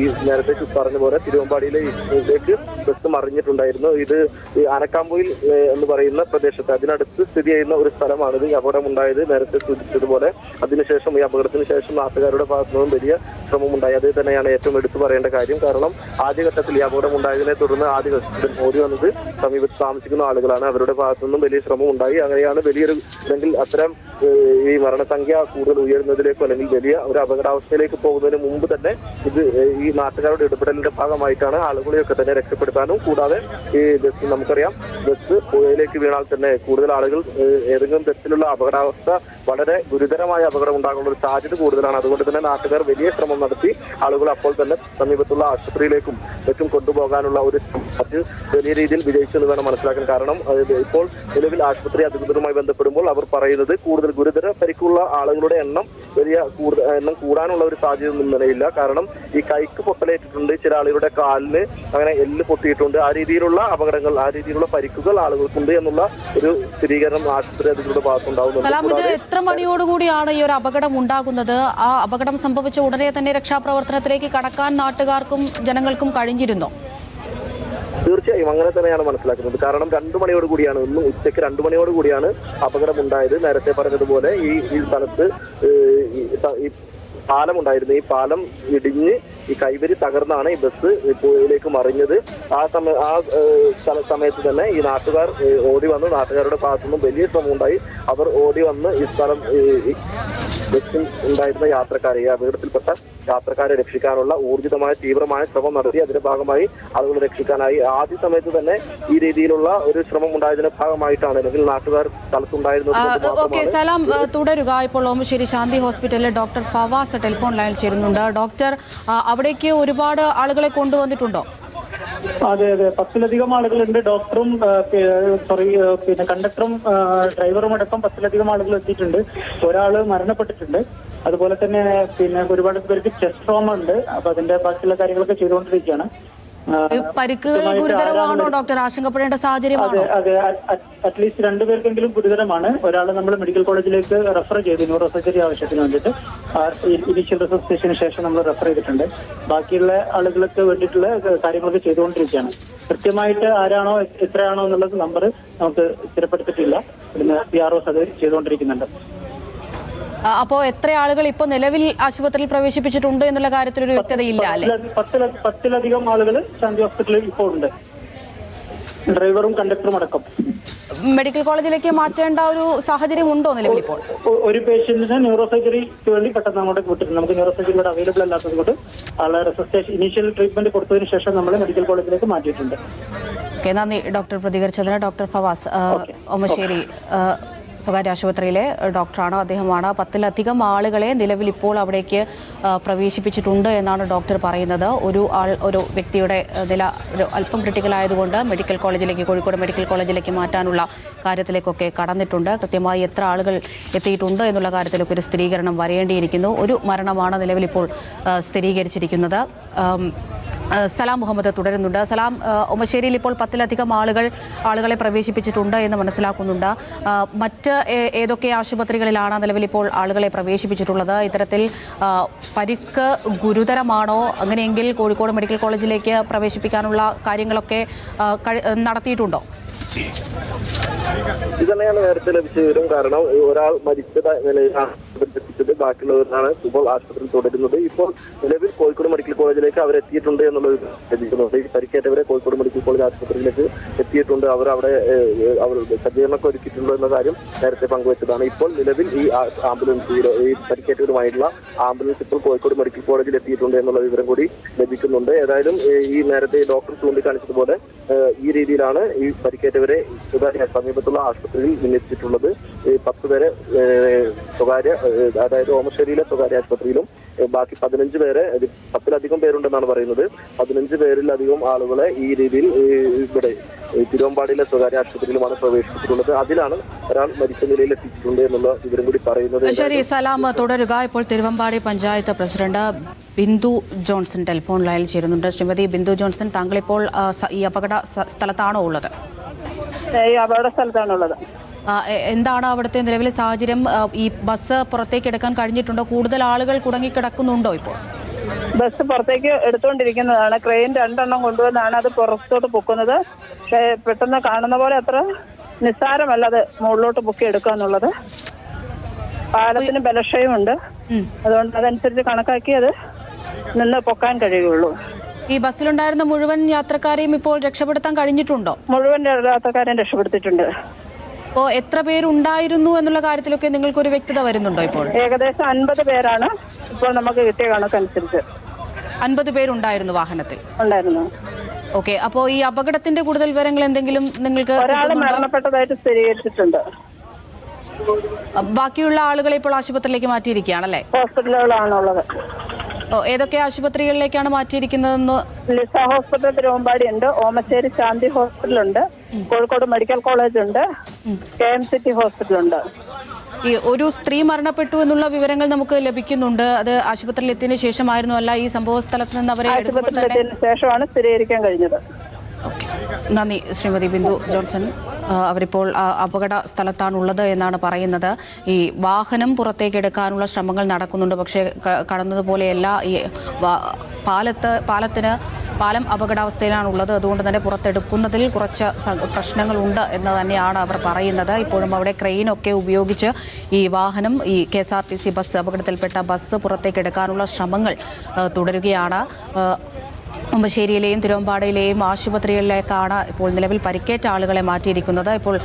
ഈ നേരത്തെ പറഞ്ഞ പോലെ തിരുവമ്പാടിയിലേക്ക് ബസ് മറിഞ്ഞിട്ടുണ്ടായിരുന്നു. ഇത് ഈ ആനക്കാമ്പൊയിൽ എന്ന് പറയുന്ന പ്രദേശത്ത് അതിനടുത്ത് സ്ഥിതി ചെയ്യുന്ന ഒരു സ്ഥലമാണിത് ഈ അപകടമുണ്ടായത് നേരത്തെ സൂചിപ്പിച്ചതുപോലെ. അതിനുശേഷം ഈ അപകടത്തിന് ശേഷം നാട്ടുകാരുടെ ഭാഗത്തു നിന്നും വലിയ ശ്രമമുണ്ടായി. അത് തന്നെയാണ് ഏറ്റവും എടുത്തു പറയേണ്ട കാര്യം. കാരണം ആദ്യഘട്ടത്തിൽ ഈ അപകടം ഉണ്ടായതിനെ തുടർന്ന് ആദ്യഘട്ടത്തിൽ ഓടി വന്നത് സമീപത്ത് താമസിക്കുന്ന ആളുകളാണ്. അവരുടെ ഭാഗത്തു നിന്നും വലിയ ശ്രമം ഉണ്ടായി അങ്ങനെയാണ് വലിയൊരു അല്ലെങ്കിൽ അത്തരം ഈ മരണസംഖ്യ കൂടുതൽ ഉയരുന്നതിലേക്കോ അല്ലെങ്കിൽ വലിയ ഒരു അപകടാവസ്ഥയിലേക്ക് പോകുന്നതിന് മുമ്പ് തന്നെ ഇത് ഈ നാട്ടുകാരുടെ ഇടപെടലിന്റെ ഭാഗമായിട്ടാണ് ആളുകളെയൊക്കെ തന്നെ രക്ഷപ്പെടുത്താനും കൂടാതെ ഈ ബസ് നമുക്കറിയാം ബസ് പുഴയിലേക്ക് വീണാൽ തന്നെ കൂടുതൽ ആളുകൾ ഏതെങ്കിലും തരത്തിലുള്ള അപകടാവസ്ഥ വളരെ ഗുരുതരമായ അപകടം ഉണ്ടാകാനുള്ള ഒരു സാധ്യത കൂടുതലാണ്. അതുകൊണ്ട് തന്നെ നാട്ടുകാർ വലിയ ശ്രമം നടത്തി ആളുകൾ അപ്പോൾ തന്നെ സമീപത്തുള്ള ആശുപത്രിയിലേക്കും മറ്റും കൊണ്ടുപോകാനുള്ള ഒരു അത് വലിയ രീതിയിൽ വിജയിച്ചു എന്ന് വേണം മനസ്സിലാക്കാൻ. കാരണം ഇപ്പോൾ നിലവിൽ ആശുപത്രി അധികൃതരുമായി ബന്ധപ്പെടുമ്പോൾ അവർ പറയുന്നത് കൂടുതൽ ഗുരുതര പരിക്കുള്ള ആളുകളുടെ എണ്ണം വലിയ കൂടുതൽ എണ്ണം കൂടാനുള്ള ഒരു സാധ്യത ഒന്നും നിലയില്ല. കാരണം ഈ കൈക്ക് പൊട്ടലേറ്റിട്ടുണ്ട് ചില ആളുകളുടെ കാലിന് അങ്ങനെ എല്ല് പൊട്ടിയിട്ടുണ്ട്. ആ രീതിയിലുള്ള അപകടങ്ങൾ ആ രീതിയിലുള്ള പരിക്കുകൾ ആളുകൾക്കുണ്ട് എന്നുള്ള ഒരു സ്ഥിരീകരണം ആശുപത്രി അധികൃതരുടെ ഭാഗത്തുണ്ടാവുന്നുണ്ട്. ഇത് എത്ര മണിയോടുകൂടിയാണ് ഈ ഒരു അപകടം ഉണ്ടാകുന്നത്? ആ അപകടം സംഭവിച്ച ഉടനെ തന്നെ രക്ഷാപ്രവർത്തനത്തിലേക്ക് കടക്കാൻ നാട്ടുകാർക്കും ജനങ്ങൾക്കും കഴിഞ്ഞിരുന്നോ? തീർച്ചയായും അങ്ങനെ തന്നെയാണ് മനസ്സിലാക്കുന്നത്. കാരണം രണ്ടു മണിയോട് കൂടിയാണ് ഇന്ന് ഉച്ചയ്ക്ക് രണ്ടു മണിയോട് കൂടിയാണ് അപകടം ഉണ്ടായത് നേരത്തെ പറഞ്ഞതുപോലെ ഈ ഈ സ്ഥലത്ത് ഏഹ്, ഈ സ- ഈ പാലം ഉണ്ടായിരുന്നു. ഈ പാലം ഇടിഞ്ഞ് ഈ കൈവരി തകർന്നാണ് ഈ ബസ് പുഴയിലേക്ക് മറിഞ്ഞത്. ആ സമയ ആ സമയത്ത് തന്നെ ഈ നാട്ടുകാർ ഓടി വന്ന് നാട്ടുകാരുടെ ഭാഗത്തുനിന്നും വലിയ ശ്രമം ഉണ്ടായി അവർ ഓടി വന്ന് ഈ സ്ഥലം ബസ്സിൽ ഉണ്ടായിരുന്ന യാത്രക്കാരെ ഈ അപകടത്തിൽപ്പെട്ട യാത്രക്കാരെ രക്ഷിക്കാനുള്ള ഊർജിതമായ തീവ്രമായ ശ്രമം നടത്തി. അതിന്റെ ഭാഗമായി ആളുകളെ രക്ഷിക്കാനായി. ആദ്യ സമയത്ത് തന്നെ ഈ രീതിയിലുള്ള ഒരു ശ്രമം ഉണ്ടായതിന്റെ ഭാഗമായിട്ടാണ് അല്ലെങ്കിൽ നാട്ടുകാർ സ്ഥലത്തുണ്ടായിരുന്നത് ഓക്കെ സലാം തുടരുക. ഇപ്പോൾ ഓമശ്ശേരി ശാന്തി ഹോസ്പിറ്റലിലെ ഡോക്ടർ ഫവാസ് ടെലിഫോൺ ലൈനിൽ ചേരുന്നുണ്ട്. ഡോക്ടർ അവിടേക്ക് ഒരുപാട് ആളുകളെ കൊണ്ടുവന്നിട്ടുണ്ടോ? അതെ അതെ. പത്തിലധികം ആളുകളുണ്ട്. ഡോക്ടറും സോറി പിന്നെ കണ്ടക്ടറും ഡ്രൈവറും അടക്കം പത്തിലധികം ആളുകൾ എത്തിയിട്ടുണ്ട്. ഒരാൾ മരണപ്പെട്ടിട്ടുണ്ട്. അതുപോലെ തന്നെ പിന്നെ ഒരുപാട് പേർക്ക് ചെസ്റ്റ് ട്രോമ ഉണ്ട്. അപ്പൊ അതിന്റെ ബാക്കിയുള്ള കാര്യങ്ങളൊക്കെ ചെയ്തുകൊണ്ടിരിക്കുകയാണ്. പരിക്കുകൾ ഗുരുതരമാണോ ഡോക്ടർ? ആശങ്കപ്പെടേണ്ട സാഹചര്യമാണോ? അതെ അറ്റ്ലീസ്റ്റ് രണ്ടുപേർക്കെങ്കിലും ഗുരുതരമാണ്. ഒരാൾ നമ്മൾ മെഡിക്കൽ കോളേജിലേക്ക് റെഫർ ചെയ്തു. ന്യൂറോ സർജറി ആവശ്യത്തിന് വേണ്ടിയിട്ട്. ഇനിഷ്യൽ റിസർച്ചേഷന് ശേഷം നമ്മൾ റെഫർ ചെയ്തിട്ടുണ്ട്. ബാക്കിയുള്ള ആളുകൾക്ക് വേണ്ടിയിട്ടുള്ള കാര്യങ്ങളൊക്കെ ചെയ്തുകൊണ്ടിരിക്കുകയാണ്. കൃത്യമായിട്ട് ആരാണോ എത്രയാണോ എന്നുള്ളത് നമ്പർ നമുക്ക് സ്ഥിരപ്പെടുത്തിയിട്ടില്ല. പിന്നെ പി ആർ ഒ അത് ചെയ്തുകൊണ്ടിരിക്കുന്നുണ്ട്. അപ്പോ എത്ര ആളുകൾ ഇപ്പോൾ നിലവിൽ ആശുപത്രിയിൽ പ്രവേശിപ്പിച്ചിട്ടുണ്ട് എന്നുള്ള കാര്യത്തിൽ ഒരു വ്യക്തതയില്ല അല്ലെ? പത്തില- പത്തില- പത്തിലധികം ആളുകൾ ശാന്തി ഹോസ്പിറ്റലിൽ ഇപ്പോൾ ഉണ്ട്. ഡ്രൈവറും കണ്ടക്ടറും അടക്കം. മെഡിക്കൽ കോളേജിലേക്ക് മാറ്റേണ്ട ഒരു സാഹചര്യം ഉണ്ടോ നിലവിൽ ഇപ്പോൾ? ഒരു പേഷ്യന്റിന് ന്യൂറോ സർജറി വേണ്ടി പെട്ടെന്ന് അങ്ങോട്ട് വിട്ടിട്ടുണ്ട് നമുക്ക് ന്യൂറോ സർജറി ഇവിടെ അവൈലബിൾ അല്ലാത്തത് കൊണ്ട് ആളെ റെസിസ്റ്റേഷൻ ഇനീഷ്യൽ ട്രീറ്റ്മെന്റ് കൊടുത്തതിന് ശേഷം നമ്മൾ മെഡിക്കൽ കോളേജിലേക്ക് മാറ്റിയിട്ടുണ്ട്. ഓക്കെ നന്ദി. ഡോക്ടർ പ്രതികരിച്ചതിന് ഡോക്ടർ ഫവാസ് ഓമശ്ശേരി സ്വകാര്യ ആശുപത്രിയിലെ ഡോക്ടറാണ്. അദ്ദേഹമാണ് പത്തിലധികം ആളുകളെ നിലവിൽ ഇപ്പോൾ അവിടേക്ക് പ്രവേശിപ്പിച്ചിട്ടുണ്ട് എന്നാണ് ഡോക്ടർ പറയുന്നത്. ഒരു ആൾ ഒരു വ്യക്തിയുടെ നില ഒരു അല്പം ക്രിട്ടിക്കൽ ആയതുകൊണ്ട് മെഡിക്കൽ കോളേജിലേക്ക് കോഴിക്കോട് മെഡിക്കൽ കോളേജിലേക്ക് മാറ്റാനുള്ള കാര്യത്തിലേക്കൊക്കെ കടന്നിട്ടുണ്ട്. കൃത്യമായി എത്ര ആളുകൾ എത്തിയിട്ടുണ്ട് എന്നുള്ള കാര്യത്തിലൊക്കെ ഒരു സ്ഥിരീകരണം വരേണ്ടിയിരിക്കുന്നു. ഒരു മരണമാണ് നിലവിൽ ഇപ്പോൾ സ്ഥിരീകരിച്ചിരിക്കുന്നത്. സലാം മുഹമ്മദ് തുടരുന്നുണ്ട്. സലാം ഒമശ്ശേരിയിൽ ഇപ്പോൾ പത്തിലധികം ആളുകൾ ആളുകളെ പ്രവേശിപ്പിച്ചിട്ടുണ്ട് എന്ന് മനസ്സിലാക്കുന്നുണ്ട്. മറ്റ് ഏതൊക്കെ ആശുപത്രികളിലാണ് നിലവിൽ ഇപ്പോൾ ആളുകളെ പ്രവേശിപ്പിച്ചിട്ടുള്ളത്? ഇത്തരത്തിൽ പരിക്ക് ഗുരുതരമാണോ? അങ്ങനെയെങ്കിൽ കോഴിക്കോട് മെഡിക്കൽ കോളേജിലേക്ക് പ്രവേശിപ്പിക്കാനുള്ള കാര്യങ്ങളൊക്കെ നടത്തിയിട്ടുണ്ടോ? ഇതന്നെയാണ് നേരത്തെ ലഭിച്ച വിവരം. കാരണം ഒരാൾ മരിച്ചത നിലയിലാണ് എത്തിച്ചത് ബാക്കിയുള്ളവരാണ് ഇപ്പോൾ ആശുപത്രിയിൽ തുടരുന്നത്. ഇപ്പോൾ നിലവിൽ കോഴിക്കോട് മെഡിക്കൽ കോളേജിലേക്ക് അവർ എത്തിയിട്ടുണ്ട് എന്നുള്ളത് ലഭിക്കുന്നുണ്ട് ഈ പരിക്കേറ്റവരെ കോഴിക്കോട് മെഡിക്കൽ കോളേജ് ആശുപത്രിയിലേക്ക് എത്തിയിട്ടുണ്ട്. അവർ അവിടെ അവർ സജ്ജീകരണമൊക്കെ ഒരുക്കിയിട്ടുണ്ട് എന്ന കാര്യം നേരത്തെ പങ്കുവച്ചതാണ്. ഇപ്പോൾ നിലവിൽ ഈ ആംബുലൻസ് ഈ- പരിക്കേറ്റവരുമായിട്ടുള്ള ആംബുലൻസ് ഇപ്പോൾ കോഴിക്കോട് മെഡിക്കൽ കോളേജിൽ എത്തിയിട്ടുണ്ട് എന്നുള്ള വിവരം കൂടി ലഭിക്കുന്നുണ്ട്. ഏതായാലും ഈ നേരത്തെ ഡോക്ടർ ചൂണ്ടിക്കാണിച്ചതുപോലെ ഈ രീതിയിലാണ് ഈ പരിക്കേറ്റവരെ സ്വകാര്യ സമീപത്തുള്ള ആശുപത്രിയിൽ വിന്യസിച്ചിട്ടുള്ളത് പത്ത് പേരെ സ്വകാര്യ അതായത് ഓമശ്ശേരിയിലെ സ്വകാര്യ ആശുപത്രിയിലും ബാക്കി പതിനഞ്ച് പേരെ പത്തിലധികം പേരുണ്ടെന്നാണ് പറയുന്നത്. പതിനഞ്ച് പേരിലധികം ആളുകളെ ഈ രീതിയിൽ ഇവിടെ തിരുവമ്പാടിയിലെ സ്വകാര്യ ആശുപത്രിയിലുമാണ് പ്രവേശിപ്പിച്ചിട്ടുള്ളത്. അതിലാണ് ഒരാൾ മരിച്ച നിലയിൽ എത്തിച്ചിട്ടുണ്ട് എന്നുള്ള വിവരം കൂടി പറയുന്നത് ശരി സലാം തുടരുക. ഇപ്പോൾ Thiruvambady panchayat president Bindu Johnson telephone ലൈനിൽ ചേരുന്നുണ്ട്. ശ്രീമതി ബിന്ദു ജോൺസൺ താങ്കളിപ്പോൾ ഇപ്പോൾ ഈ അപകട സ്ഥലത്താണോ ഉള്ളത്? ഈ അപകട സ്ഥലത്താണുള്ളത്. എന്താണ് അവിടുത്തെ നിലവിലെ സാഹചര്യം? ഈ ബസ് പുറത്തേക്ക് എടുക്കാൻ കഴിഞ്ഞിട്ടുണ്ടോ? കൂടുതൽ ആളുകൾ കുടുങ്ങിക്കിടക്കുന്നുണ്ടോ ഇപ്പോൾ? ബസ് പുറത്തേക്ക് എടുത്തുകൊണ്ടിരിക്കുന്നതാണ്. ക്രെയിൻ രണ്ടെണ്ണം കൊണ്ടുവന്നാണ് അത് പുറത്തോട്ട് പൊക്കുന്നത്. പക്ഷേ പെട്ടെന്ന് കാണുന്ന പോലെ അത്ര നിസ്സാരമല്ല അത് മുകളിലോട്ട് പൊക്കി എടുക്കുക എന്നുള്ളത്. പാലത്തിന് ബലക്ഷയമുണ്ട്. അതുകൊണ്ട് അതനുസരിച്ച് കണക്കാക്കി അത് നിന്ന് പൊക്കാൻ കഴിയുള്ളൂ. ഈ ബസ്സിലുണ്ടായിരുന്ന മുഴുവൻ യാത്രക്കാരെയും ഇപ്പോൾ രക്ഷപ്പെടുത്താൻ കഴിഞ്ഞിട്ടുണ്ടോ? മുഴുവൻ യാത്രക്കാരെയും രക്ഷപ്പെടുത്തിയിട്ടുണ്ട്. അപ്പോൾ എത്ര പേരുണ്ടായിരുന്നു എന്നുള്ള കാര്യത്തിലൊക്കെ നിങ്ങൾക്ക് ഒരു വ്യക്തത വരുന്നുണ്ടോ ഇപ്പോൾ? ഏകദേശം അൻപത് പേരാണ് ഇപ്പോൾ നമുക്ക് കിട്ടിയ കണക്കനുസരിച്ച്. അൻപത് പേരുണ്ടായിരുന്നു വാഹനത്തിൽ? ഉണ്ടായിരുന്നു. ഓക്കെ അപ്പോൾ ഈ അപകടത്തിന്റെ കൂടുതൽ വിവരങ്ങൾ എന്തെങ്കിലും നിങ്ങൾക്ക് ഒരാൾ? മരണപ്പെട്ടതായിട്ട് സ്ഥിരീകരിച്ചിട്ടുണ്ട്. ബാക്കിയുള്ള ആളുകളെ ഇപ്പോൾ ആശുപത്രിയിലേക്ക് മാറ്റിയിരിക്കുകയാണല്ലേ? ഹോസ്പിറ്റലുകളാണുള്ളത്. ഓ, ഏതൊക്കെ ആശുപത്രികളിലേക്കാണ് മാറ്റിയിരിക്കുന്നതെന്ന് ലിസ ഹോസ്പിറ്റൽ തിരുവമ്പാടി ഉണ്ട് ഓമശ്ശേരി ശാന്തി ഹോസ്പിറ്റൽ ഉണ്ട് കോഴിക്കോട് മെഡിക്കൽ കോളേജ് ഉണ്ട്. കെ എം സിറ്റി ഹോസ്പിറ്റൽ ഉണ്ട്. ഈ ഒരു സ്ത്രീ മരണപ്പെട്ടു എന്നുള്ള വിവരങ്ങൾ നമുക്ക് ലഭിക്കുന്നുണ്ട്. അത് ആശുപത്രിയിൽ എത്തിയതിനു ശേഷമായിരുന്നു അല്ല ഈ സംഭവ സ്ഥലത്ത് നിന്ന് അവരെ ശേഷമാണ് സ്ഥിരീകരിക്കാൻ കഴിഞ്ഞത്. ഓക്കെ. നന്ദി ശ്രീമതി ബിന്ദു ജോൺസൺ. അവരിപ്പോൾ അപകട സ്ഥലത്താണുള്ളത് എന്നാണ് പറയുന്നത്. ഈ വാഹനം പുറത്തേക്ക് എടുക്കാനുള്ള ശ്രമങ്ങൾ നടക്കുന്നുണ്ട്. പക്ഷേ കടന്നതുപോലെയല്ല ഈ പാലത്ത് പാലത്തിന് പാലം അപകടാവസ്ഥയിലാണുള്ളത്. അതുകൊണ്ട് തന്നെ പുറത്തെടുക്കുന്നതിൽ കുറച്ച് പ്രശ്നങ്ങളുണ്ട് എന്ന് തന്നെയാണ് അവർ പറയുന്നത്. ഇപ്പോഴും അവിടെ ക്രെയിനൊക്കെ ഉപയോഗിച്ച് ഈ വാഹനം ഈ K S R T C bus അപകടത്തിൽപ്പെട്ട ബസ് പുറത്തേക്ക് എടുക്കാനുള്ള ശ്രമങ്ങൾ തുടരുകയാണ്. ഉമ്മശ്ശേരിയിലെയും തിരുവമ്പാടിയിലെയും ആശുപത്രികളിലേക്കാണ് ഇപ്പോൾ നിലവിൽ പരിക്കേറ്റ ആളുകളെ മാറ്റിയിരിക്കുന്നത്. ഇപ്പോൾ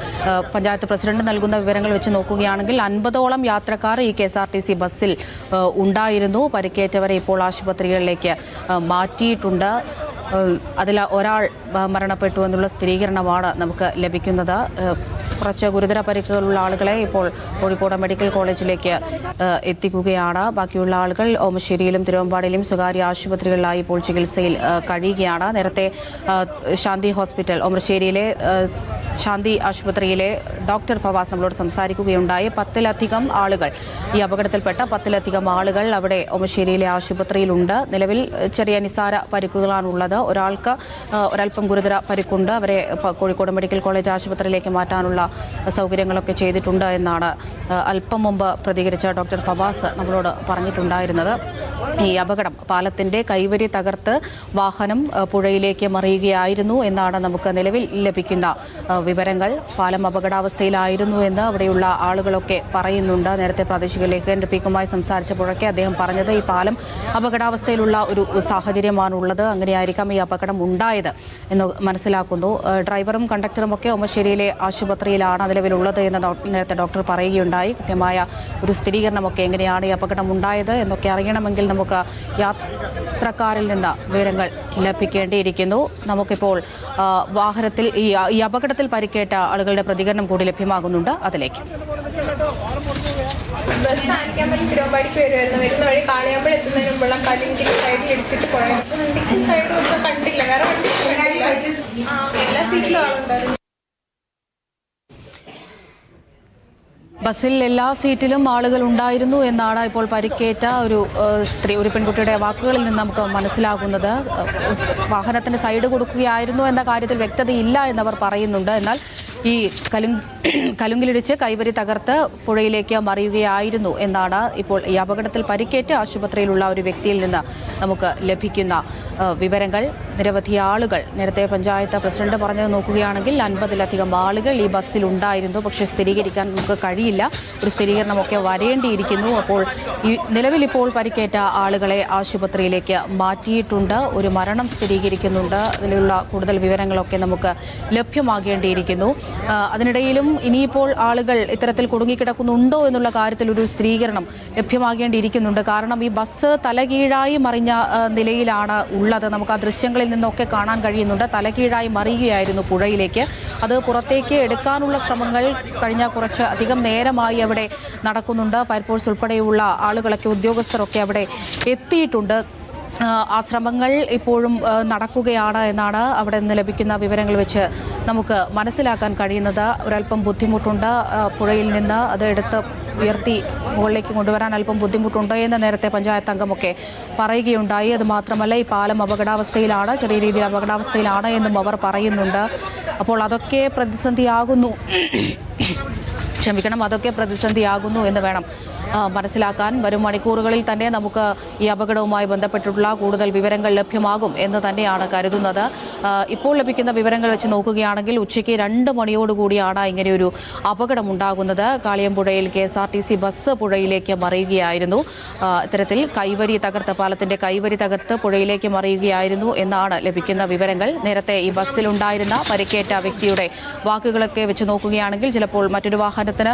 പഞ്ചായത്ത് പ്രസിഡന്റ് നൽകുന്ന വിവരങ്ങൾ വെച്ച് നോക്കുകയാണെങ്കിൽ അൻപതോളം യാത്രക്കാർ ഈ K S R T C ബസ്സിൽ ഉണ്ടായിരുന്നു. പരിക്കേറ്റവരെ ഇപ്പോൾ ആശുപത്രികളിലേക്ക് മാറ്റിയിട്ടുണ്ട്. അതിൽ ഒരാൾ മരണപ്പെട്ടു എന്നുള്ള സ്ഥിരീകരണമാണ് നമുക്ക് ലഭിക്കുന്നത്. കുറച്ച് ഗുരുതര പരിക്കുകളുള്ള ആളുകളെ ഇപ്പോൾ കോഴിക്കോട് മെഡിക്കൽ കോളേജിലേക്ക് എത്തിക്കുകയാണ്. ബാക്കിയുള്ള ആളുകൾ ഓമശ്ശേരിയിലും തിരുവമ്പാടിയിലും സ്വകാര്യ ആശുപത്രികളിലായി ഇപ്പോൾ ചികിത്സയിൽ കഴിയുകയാണ്. നേരത്തെ ശാന്തി ഹോസ്പിറ്റൽ ഓമശ്ശേരിയിലെ ശാന്തി ആശുപത്രിയിലെ ഡോക്ടർ ഫവാസ് നമ്മളോട് സംസാരിക്കുകയുണ്ടായി. പത്തിലധികം ആളുകൾ ഈ അപകടത്തിൽപ്പെട്ട പത്തിലധികം ആളുകൾ അവിടെ ഓമശ്ശേരിയിലെ ആശുപത്രിയിലുണ്ട്. നിലവിൽ ചെറിയ നിസാര പരിക്കുകളാണുള്ളത്. ഒരാൾക്ക് ഒരൽപ്പം ഗുരുതര പരിക്കുണ്ട്. അവരെ കോഴിക്കോട് മെഡിക്കൽ കോളേജ് ആശുപത്രിയിലേക്ക് മാറ്റാനുള്ള സൗകര്യങ്ങളൊക്കെ ചെയ്തിട്ടുണ്ട് എന്നാണ് അല്പം മുമ്പ് പ്രതികരിച്ച ഡോക്ടർ ഫവാസ് നമ്മളോട് പറഞ്ഞിട്ടുണ്ടായിരുന്നത്. ഈ അപകടം പാലത്തിന്റെ കൈവരി തകർത്ത് വാഹനം പുഴയിലേക്ക് മറിയുകയായിരുന്നു എന്നാണ് നമുക്ക് നിലവിൽ ലഭിക്കുന്ന വിവരങ്ങൾ. പാലം അപകടാവസ്ഥയിലായിരുന്നു എന്ന് അവിടെയുള്ള ആളുകളൊക്കെ പറയുന്നുണ്ട്. നേരത്തെ പ്രാദേശിക ലേഖകൻ രഫീഖുമായി സംസാരിച്ചപ്പോഴൊക്കെ അദ്ദേഹം പറഞ്ഞത് ഈ പാലം അപകടാവസ്ഥയിലുള്ള ഒരു സാഹചര്യമാണുള്ളത്. അങ്ങനെയായിരിക്കാം ഈ അപകടം ഉണ്ടായത് എന്ന് മനസ്സിലാക്കുന്നു. ഡ്രൈവറും കണ്ടക്ടറും ഒക്കെ ഒമശ്ശേരിയിലെ ആശുപത്രിയിലാണ് നിലവിലുള്ളത് എന്ന് നേരത്തെ ഡോക്ടർ പറയുകയുണ്ടായി. കൃത്യമായ ഒരു സ്ഥിരീകരണമൊക്കെ എങ്ങനെയാണ് ഈ അപകടം ഉണ്ടായത് എന്നൊക്കെ അറിയണമെങ്കിൽ നമുക്ക് യാത്രക്കാരിൽ നിന്ന് വിവരങ്ങൾ ലഭിക്കേണ്ടിയിരിക്കുന്നു. നമുക്കിപ്പോൾ വാഹനത്തിൽ ഈ ഈ അപകടത്തിൽ പരിക്കേറ്റ ആളുകളുടെ പ്രതികരണം കൂടി ലഭ്യമാകുന്നുണ്ട്. അതിലേക്ക്. കണ്ടില്ല. ബസ്സിൽ എല്ലാ സീറ്റിലും ആളുകൾ ഉണ്ടായിരുന്നു എന്നാണ് ഇപ്പോൾ പരിക്കേറ്റ ഒരു സ്ത്രീ ഒരു പെൺകുട്ടിയുടെ വാക്കുകളിൽ നിന്ന് നമുക്ക് മനസ്സിലാകുന്നത്. വാഹനത്തിന് സൈഡ് കൊടുക്കുകയായിരുന്നു എന്ന കാര്യത്തിൽ വ്യക്തതയില്ല എന്നവർ പറയുന്നുണ്ട്. എന്നാൽ ഈ കലുങ്ക് കലുങ്കിലിടിച്ച് കൈവരി തകർത്ത് പുഴയിലേക്ക് മറിയുകയായിരുന്നു എന്നാണ് ഇപ്പോൾ ഈ അപകടത്തിൽ പരിക്കേറ്റ് ആശുപത്രിയിലുള്ള ഒരു വ്യക്തിയിൽ നിന്ന് നമുക്ക് ലഭിക്കുന്ന വിവരങ്ങൾ. നിരവധി ആളുകൾ നേരത്തെ പഞ്ചായത്ത് പ്രസിഡന്റ് പറഞ്ഞത് നോക്കുകയാണെങ്കിൽ അൻപതിലധികം ആളുകൾ ഈ ബസ്സിൽ ഉണ്ടായിരുന്നു. പക്ഷേ സ്ഥിരീകരിക്കാൻ നമുക്ക് കഴിയില്ല. ഒരു സ്ഥിരീകരണമൊക്കെ വരേണ്ടിയിരിക്കുന്നു. അപ്പോൾ ഈ നിലവിലിപ്പോൾ പരിക്കേറ്റ ആളുകളെ ആശുപത്രിയിലേക്ക് മാറ്റിയിട്ടുണ്ട്. ഒരു മരണം സ്ഥിരീകരിക്കുന്നുണ്ട്. അതിലുള്ള കൂടുതൽ വിവരങ്ങളൊക്കെ നമുക്ക് ലഭ്യമാകേണ്ടിയിരിക്കുന്നു. അതിനിടയിലും ഇനിയിപ്പോൾ ആളുകൾ ഇത്തരത്തിൽ കുടുങ്ങിക്കിടക്കുന്നുണ്ടോ എന്നുള്ള കാര്യത്തിൽ ഒരു സ്ഥിരീകരണം ലഭ്യമാകേണ്ടിയിരിക്കുന്നുണ്ട്. കാരണം ഈ ബസ് തലകീഴായി മറിഞ്ഞ നിലയിലാണ് ഉള്ളത്. നമുക്ക് ആ ദൃശ്യങ്ങളിൽ നിന്നൊക്കെ കാണാൻ കഴിയുന്നുണ്ട്. തലകീഴായി മറിയുകയായിരുന്നു പുഴയിലേക്ക്. അത് പുറത്തേക്ക് എടുക്കാനുള്ള ശ്രമങ്ങൾ കഴിഞ്ഞ കുറച്ച് അധികം നേരമായി അവിടെ നടക്കുന്നുണ്ട്. ഫയർഫോഴ്സ് ഉൾപ്പെടെയുള്ള ആളുകളൊക്കെ ഉദ്യോഗസ്ഥരൊക്കെ അവിടെ എത്തിയിട്ടുണ്ട്. ആ, ആ ശ്രമങ്ങൾ ഇപ്പോഴും നടക്കുകയാണ് എന്നാണ് അവിടെ നിന്ന് ലഭിക്കുന്ന വിവരങ്ങൾ വെച്ച് നമുക്ക് മനസ്സിലാക്കാൻ കഴിയുന്നത്. ഒരല്പം ബുദ്ധിമുട്ടുണ്ട്. പുഴയിൽ നിന്ന് അത് എടുത്ത് ഉയർത്തി മുകളിലേക്ക് കൊണ്ടുവരാൻ അല്പം ബുദ്ധിമുട്ടുണ്ട് എന്ന് നേരത്തെ പഞ്ചായത്ത് അംഗമൊക്കെ പറയുകയുണ്ടായി. അത് മാത്രമല്ല ഈ പാലം അപകടാവസ്ഥയിലാണ് ചെറിയ രീതിയിൽ അപകടാവസ്ഥയിലാണ് എന്നും അവർ പറയുന്നുണ്ട്. അപ്പോൾ അതൊക്കെ പ്രതിസന്ധിയാകുന്നു. ക്ഷമിക്കണം അതൊക്കെ പ്രതിസന്ധിയാകുന്നു എന്ന് വേണം മനസ്സിലാക്കാൻ വരും മണിക്കൂറുകളിൽ തന്നെ നമുക്ക് ഈ അപകടവുമായി ബന്ധപ്പെട്ടിട്ടുള്ള കൂടുതൽ വിവരങ്ങൾ ലഭ്യമാകും എന്ന് തന്നെയാണ് കരുതുന്നത്. ഇപ്പോൾ ലഭിക്കുന്ന വിവരങ്ങൾ വെച്ച് നോക്കുകയാണെങ്കിൽ ഉച്ചയ്ക്ക് രണ്ട് മണിയോടുകൂടിയാണ് ഇങ്ങനെയൊരു അപകടം ഉണ്ടാകുന്നത്. കാളിയമ്പുഴയിൽ K S R T C bus പുഴയിലേക്ക് മറിയുകയായിരുന്നു. ഇത്തരത്തിൽ കൈവരി തകർത്ത് പാലത്തിന്റെ കൈവരി തകർത്ത് പുഴയിലേക്ക് മറിയുകയായിരുന്നു എന്നാണ് ലഭിക്കുന്ന വിവരങ്ങൾ. നേരത്തെ ഈ ബസ്സിലുണ്ടായിരുന്ന പരിക്കേറ്റ വ്യക്തിയുടെ വാക്കുകളൊക്കെ വെച്ച് നോക്കുകയാണെങ്കിൽ ചിലപ്പോൾ മറ്റൊരു വാഹനത്തിന്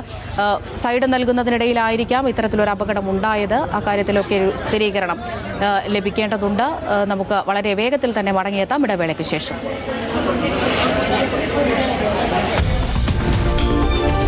സൈഡ് നൽകുന്നതിനിടയിലായിരിക്കാം. ഇത്തരത്തിലൊരു അപകടം ഉണ്ടായത് അക്കാര്യത്തിലൊക്കെ ഒരു സ്ഥിരീകരണം ലഭിക്കേണ്ടതുണ്ട്. നമുക്ക് വളരെ വേഗത്തിൽ തന്നെ മടങ്ങിയെത്താം. ഇടവേളയ്ക്ക് ശേഷം.